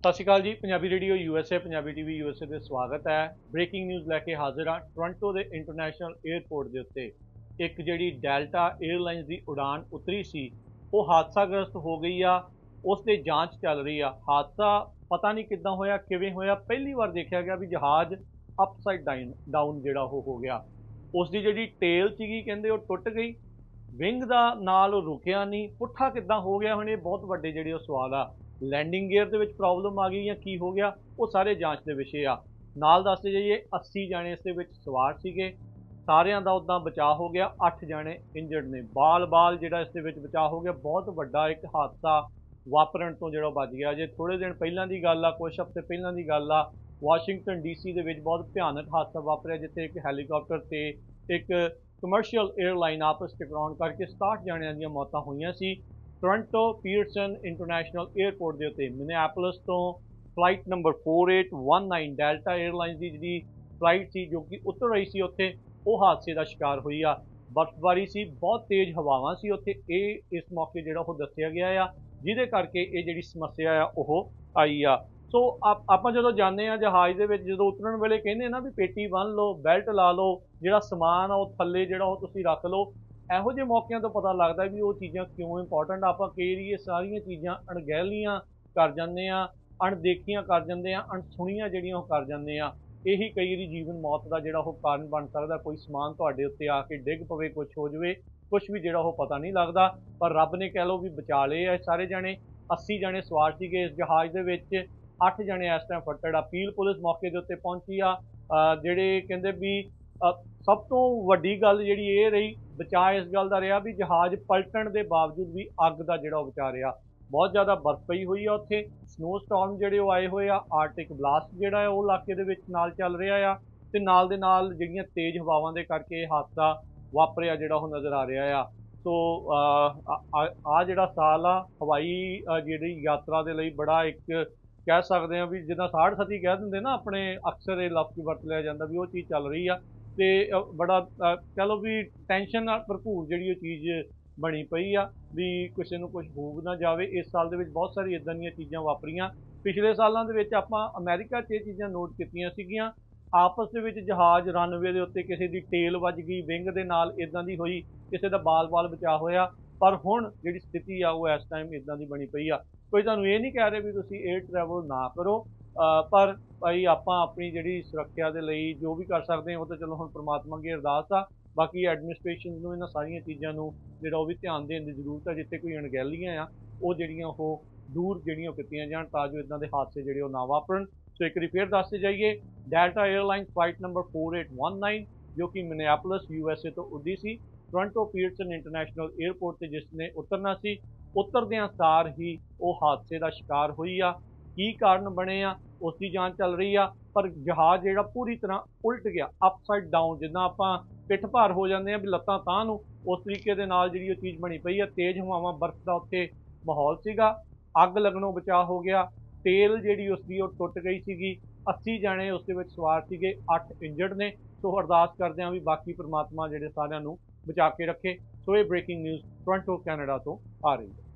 ਸਤਿ ਸ਼੍ਰੀ ਅਕਾਲ ਜੀ, Punjabi radio USA Punjabi TV USA ਦੇ ਸਵਾਗਤ ਹੈ। ਬ੍ਰੇਕਿੰਗ ਨਿਊਜ਼ ਲੈ ਕੇ ਹਾਜ਼ਰ ਹਾਂ ਟੋਰਾਂਟੋ ਦੇ ਇੰਟਰਨੈਸ਼ਨਲ 에ਅਰਪੋਰਟ ਦੇ ਉੱਤੇ। ਇੱਕ ਜਿਹੜੀ ਡੈਲਟਾ 에ਅਰਲਾਈਨਸ ਦੀ ਉਡਾਨ ਉਤਰੀ ਸੀ, ਉਹ ਹਾਦਸਾਗ੍ਰਸਤ ਹੋ ਗਈ ਆ ਉਸ ਤੇ ਜਾਂਚ ਚੱਲ ਰਹੀ ਆ। ਹਾਦਸਾ ਪਤਾ ਨਹੀਂ ਕਿੱਦਾਂ ਹੋਇਆ, ਕਿਵੇਂ ਹੋਇਆ। ਪਹਿਲੀ ਵਾਰ ਦੇਖਿਆ ਗਿਆ ਵੀ ਜਹਾਜ਼ ਅਪਸਾਈਡ ਡਾਊਨ ਜਿਹੜਾ ਉਹ ਹੋ ਗਿਆ। ਉਸ ਦੀ ਜਿਹੜੀ ਟੇਲ ਸੀਗੀ, ਕਹਿੰਦੇ ਉਹ ਟੁੱਟ ਗਈ। ਵਿੰਗ ਦਾ ਨਾਲ ਉਹ ਰੁਕਿਆ ਨਹੀਂ। ਪੁੱਠਾ ਕਿੱਦਾਂ ਹੋ ਗਿਆ ਹੁਣ, ਇਹ ਬਹੁਤ ਵੱਡੇ ਜਿਹੜੇ ਉਹ ਸਵਾਲ ਆ। ਲੈਂਡਿੰਗ ਗੇਅਰ ਦੇ ਵਿੱਚ ਪ੍ਰੋਬਲਮ ਆ ਗਈ ਜਾਂ ਕੀ ਹੋ ਗਿਆ, ਉਹ ਸਾਰੇ ਜਾਂਚ ਦੇ ਵਿਸ਼ੇ ਆ। ਨਾਲ ਦੱਸਦੇ ਜਾਈਏ 80 ਜਾਣੇ ਇਸ ਦੇ ਵਿੱਚ ਸਵਾਰ ਸੀਗੇ। ਸਾਰਿਆਂ ਦਾ ਉਦਾਂ ਬਚਾਅ ਹੋ ਗਿਆ। 8 ਜਾਣੇ ਇੰਜਰਡ ਨੇ। ਬਾਲ-ਬਾਲ ਜਿਹੜਾ ਇਸ ਦੇ ਵਿੱਚ ਬਚਾਅ ਹੋ ਗਿਆ। ਬਹੁਤ ਵੱਡਾ ਇੱਕ ਹਾਦਸਾ ਵਾਪਰਨ ਤੋਂ ਜਿਹੜਾ ਬਚ ਗਿਆ। ਜੇ ਥੋੜੇ ਦਿਨ ਪਹਿਲਾਂ ਦੀ ਗੱਲ ਆ ਕੁਝ ਹਫ਼ਤੇ ਪਹਿਲਾਂ ਦੀ ਗੱਲ ਆ, ਵਾਸ਼ਿੰਗਟਨ ਡੀਸੀ ਦੇ ਵਿੱਚ ਬਹੁਤ ਭਿਆਨਕ ਹਾਦਸਾ ਵਾਪਰਿਆ, ਜਿੱਥੇ ਇੱਕ ਹੈਲੀਕਾਪਟਰ ਤੇ ਇੱਕ ਕਮਰਸ਼ੀਅਲ 에ਅਰਲਾਈਨ ਆਪਸ ਟਕਰਾਉਣ ਕਰਕੇ 67 ਜਣਿਆਂ ਦੀਆਂ ਮੌਤਾਂ ਹੋਈਆਂ ਸੀ। ਟੋਰਾਂਟੋ ਪੀਅਰਸਨ ਇੰਟਰਨੈਸ਼ਨਲ 에ਅਰਪੋਰਟ ਦੇ ਉੱਤੇ ਮਿਨੀਐਪੋਲਿਸ ਤੋਂ ਫਲਾਈਟ ਨੰਬਰ 4819 ਡੈਲਟਾ 에ਅਰਲਾਈਨਸ ਦੀ ਜਿਹੜੀ ਫਲਾਈਟ ਸੀ, ਜੋ ਕਿ ਉਤਰ ਰਹੀ ਸੀ ਉੱਥੇ, ਉਹ ਹਾਦਸੇ ਦਾ ਸ਼ਿਕਾਰ ਹੋਈ ਆ। ਬਰਫ਼ਬਾਰੀ ਸੀ, ਬਹੁਤ ਤੇਜ਼ ਹਵਾਵਾਂ ਸੀ ਉੱਥੇ। ਇਹ ਇਸ ਮੌਕੇ ਜਿਹੜਾ ਉਹ ਦੱਸਿਆ ਗਿਆ ਆ, ਜਿਹਦੇ ਕਰਕੇ ਇਹ ਜਿਹੜੀ ਸਮੱਸਿਆ ਆ, ਉਹ ਆਈ ਆ। ਸੋ ਆਪਾਂ ਜਦੋਂ ਜਾਂਦੇ ਆ ਜਹਾਜ਼ ਦੇ ਵਿੱਚ, ਜਦੋਂ ਉਤਰਨ ਵੇਲੇ ਕਹਿੰਦੇ ਨਾ ਵੀ ਪੇਟੀ ਬੰਨ ਲਓ, ਬੈਲਟ ਲਾ ਲਓ, ਜਿਹੜਾ ਸਮਾਨ ਆ ਉਹ ਥੱਲੇ ਜਿਹੜਾ ਉਹ ਤੁਸੀਂ ਰੱਖ ਲਓ ਇਹੋ ਜਿਹੇ ਮੌਕਿਆਂ ਤੋਂ ਪਤਾ ਲੱਗਦਾ ਵੀ ਉਹ ਚੀਜ਼ਾਂ ਕਿਉਂ ਇੰਪੋਰਟੈਂਟ ਆਪਾਂ ਕਈ ਵਾਰੀ ਸਾਰੀਆਂ ਚੀਜ਼ਾਂ ਅਣਗਹਿਲੀਆਂ ਕਰ ਜਾਂਦੇ ਆ, ਅਣਦੇਖੀਆਂ ਕਰ ਜਾਂਦੇ ਆ, ਅਣਸੁਣੀਆਂ ਜਿਹੜੀਆਂ ਉਹ ਕਰ ਜਾਂਦੇ ਆ। ਇਹੀ ਕਈ ਵਾਰੀ ਜੀਵਨ ਮੌਤ ਦਾ ਜਿਹੜਾ ਉਹ ਕਾਰਨ ਬਣ ਸਕਦਾ। ਕੋਈ ਸਮਾਨ ਤੁਹਾਡੇ ਉੱਤੇ ਆ ਕੇ ਡਿੱਗ ਪਵੇ ਕੁਝ ਹੋ ਜਵੇ ਕੁਝ ਵੀ ਜਿਹੜਾ ਉਹ ਪਤਾ ਨਹੀਂ ਲੱਗਦਾ। ਪਰ ਰੱਬ ਨੇ ਕਹਿ ਲਓ ਵੀ ਬਚਾ ਲਏ ਆ ਸਾਰੇ ਜਣੇ। 80 ਜਣੇ ਸਵਾਰ ਸੀਗੇ ਇਸ ਜਹਾਜ਼ ਦੇ ਵਿੱਚ। 8 ਜਣੇ ਇਸ ਟਾਈਮ ਫੱਟੜ ਅਪੀਲ ਪੁਲਿਸ ਮੌਕੇ ਦੇ ਉੱਤੇ ਪਹੁੰਚੀ ਆ। ਜਿਹੜੇ ਕਹਿੰਦੇ ਵੀ ਸਭ ਤੋਂ ਵੱਡੀ ਗੱਲ ਜਿਹੜੀ ਇਹ ਰਹੀ ਬਚਾਅ ਇਸ ਗੱਲ ਦਾ ਰਿਹਾ ਵੀ ਜਹਾਜ਼ ਪਲਟਣ ਦੇ ਬਾਵਜੂਦ ਵੀ ਅੱਗ ਦਾ ਜਿਹੜਾ ਉਹ ਬਚਾ ਰਿਹਾ। ਬਹੁਤ ਜ਼ਿਆਦਾ ਬਰਫ਼ ਪਈ ਹੋਈ ਆ ਉੱਥੇ। ਸਨੋ ਸਟਾਰਮ ਜਿਹੜੇ ਉਹ ਆਏ ਹੋਏ ਆ ਆਰਟਿਕ ਬਲਾਸਟ ਜਿਹੜਾ ਹੈ ਉਹ ਇਲਾਕੇ ਦੇ ਵਿੱਚ ਨਾਲ ਚੱਲ ਰਿਹਾ ਆ ਤੇ ਨਾਲ ਦੇ ਨਾਲ ਜਿਹੜੀਆਂ ਤੇਜ਼ ਹਵਾਵਾਂ ਦੇ ਕਰਕੇ ਇਹ ਹਾਦਸਾ ਵਾਪਰਿਆ ਜਿਹੜਾ ਉਹ ਨਜ਼ਰ ਆ ਰਿਹਾ ਆ। ਸੋ ਆ ਜਿਹੜਾ ਸਾਲ ਆ, ਹਵਾਈ ਜਿਹੜੀ ਯਾਤਰਾ ਦੇ ਲਈ ਬੜਾ ਇੱਕ ਕਹਿ ਸਕਦੇ ਆ ਵੀ ਜਿੱਦਾਂ ਸਾੜ ਸਤੀ ਕਹਿ ਦਿੰਦੇ ਨਾ ਆਪਣੇ ਅਕਸਰ ਇਹ ਲਫ਼ਜ਼ ਵਰਤ ਲਿਆ ਜਾਂਦਾ ਵੀ ਉਹ ਚੀਜ਼ ਚੱਲ ਰਹੀ ਆ। ਤੇ ਬੜਾ ਕਹ ਲਓ ਵੀ ਟੈਨਸ਼ਨ ਨਾਲ ਭਰਪੂਰ ਜਿਹੜੀ ਉਹ ਚੀਜ਼ ਬਣੀ ਪਈ ਆ ਵੀ ਕਿਸੇ ਨੂੰ ਕੁਝ ਹੋ ਨਾ ਜਾਵੇ। ਇਸ ਸਾਲ ਦੇ ਵਿੱਚ ਬਹੁਤ ਸਾਰੀ ਇਦਾਂ ਦੀਆਂ ਚੀਜ਼ਾਂ ਵਾਪਰੀਆਂ। ਪਿਛਲੇ ਸਾਲਾਂ ਦੇ ਵਿੱਚ ਆਪਾਂ ਅਮਰੀਕਾ 'ਚ ਇਹ ਚੀਜ਼ਾਂ ਨੋਟ ਕੀਤੀਆਂ ਸੀਗੀਆਂ। ਆਪਸ ਦੇ ਵਿੱਚ ਜਹਾਜ਼ ਰਨਵੇ ਦੇ ਉੱਤੇ ਕਿਸੇ ਦੀ ਟੇਲ ਵੱਜ ਗਈ ਵਿੰਗ ਦੇ ਨਾਲ ਇਦਾਂ ਦੀ ਹੋਈ, ਕਿਸੇ ਦਾ ਬਾਲ-ਬਾਲ ਬਚਾ ਹੋਇਆ। ਪਰ ਹੁਣ ਜਿਹੜੀ ਸਥਿਤੀ ਆ ਉਹ ਇਸ ਟਾਈਮ ਇਦਾਂ ਦੀ ਬਣੀ ਪਈ ਆ। ਕੋਈ ਤੁਹਾਨੂੰ ਇਹ ਨਹੀਂ ਕਹਿ ਰਿਹਾ ਵੀ ਤੁਸੀਂ 에ਅਰ ਟਰੈਵਲ ਨਾ ਕਰੋ। ਪਰ ਭਾਈ ਆਪਾਂ ਆਪਣੀ ਜਿਹੜੀ ਸੁਰੱਖਿਆ ਦੇ ਲਈ ਜੋ ਵੀ ਕਰ ਸਕਦੇ ਹਾਂ, ਉਹ ਤਾਂ ਚਲੋ ਹੁਣ ਪ੍ਰਮਾਤਮਾ ਅੱਗੇ ਅਰਦਾਸ ਆ। ਬਾਕੀ ਐਡਮਿਨਿਸਟ੍ਰੇਸ਼ਨ ਨੂੰ ਇਹਨਾਂ ਸਾਰੀਆਂ ਚੀਜ਼ਾਂ ਨੂੰ ਜਿਹੜਾ ਉਹ ਵੀ ਧਿਆਨ ਦੇਣ ਦੀ ਜ਼ਰੂਰਤ ਹੈ ਜਿੱਥੇ ਕੋਈ ਅਣਗਹਿਲੀਆਂ ਆ, ਉਹ ਜਿਹੜੀਆਂ ਉਹ ਦੂਰ ਜਿਹੜੀਆਂ ਕੀਤੀਆਂ ਜਾਣ ਤਾਂ ਜੋ ਇਦਾਂ ਦੇ ਹਾਦਸੇ ਜਿਹੜੇ ਉਹ ਨਾ ਵਾਪਰਨ। ਸੋ ਇੱਕ ਵਾਰੀ ਫੇਰ ਦੱਸਦੇ ਜਾਈਏ ਡੈਲਟਾ 에ਅਰਲਾਈਨ ਫਲਾਈਟ ਨੰਬਰ 4819 ਜੋ ਕਿ ਮਿਨੀਐਪੋਲਿਸ ਯੂਐਸਏ ਤੋਂ ਉੱਡੀ ਸੀ। ਟੋਰਾਂਟੋ ਪੀਅਰਸਨ ਇੰਟਰਨੈਸ਼ਨਲ 에ਅਰਪੋਰਟ ਤੇ ਜਿਸ ਨੇ ਉਤਰਨਾ ਸੀ, ਉਤਰਦਿਆਂ ਸਾਰ ਹੀ ਉਹ ਹਾਦਸੇ ਦਾ ਸ਼ਿਕਾਰ ਹੋਈ ਆ। ਕੀ ਕਾਰਨ ਬਣੇ ਆ, ਉਸ ਦੀ ਜਾਂਚ ਚੱਲ ਰਹੀ ਆ, ਪਰ ਜਹਾਜ਼ ਜਿਹੜਾ ਪੂਰੀ ਤਰ੍ਹਾਂ ਉਲਟ ਗਿਆ ਅਪਸਾਈਡ ਡਾਊਨ ਜਿੱਦਾਂ ਆਪਾਂ ਪਿੱਠ ਭਾਰ ਹੋ ਜਾਂਦੇ ਆ ਵੀ ਲੱਤਾਂ ਤਾਂ ਨੂੰ, ਉਸ ਤਰੀਕੇ ਦੇ ਨਾਲ ਜਿਹੜੀ ਉਹ ਚੀਜ਼ ਬਣੀ ਪਈ ਆ, ਤੇਜ਼ ਹਵਾਵਾਂ ਬਰਫ਼ ਦਾ ਉੱਤੇ ਮਾਹੌਲ ਸੀਗਾ, ਅੱਗ ਲੱਗਣੋਂ ਬਚਾਅ ਹੋ ਗਿਆ, ਤੇਲ ਜਿਹੜੀ ਉਸ ਦੀ ਉਹ ਟੁੱਟ ਗਈ ਸੀਗੀ 80 ਜਾਣੇ ਉਸ ਦੇ ਵਿੱਚ ਸਵਾਰ ਸੀਗੇ 8 ਇੰਜਰਡ ਨੇ, ਸੋ ਅਰਦਾਸ ਕਰਦੇ ਆ ਵੀ ਬਾਕੀ ਪ੍ਰਮਾਤਮਾ ਜਿਹੜੇ ਸਾਰਿਆਂ ਨੂੰ ਬਚਾ ਕੇ ਰੱਖੇ, ਸੋ ਇਹ ਬ੍ਰੇਕਿੰਗ ਨਿਊਜ਼ ਟੋਰਾਂਟੋ ਕੈਨੇਡਾ ਤੋਂ ਆ ਰਹੀ ਹੈ।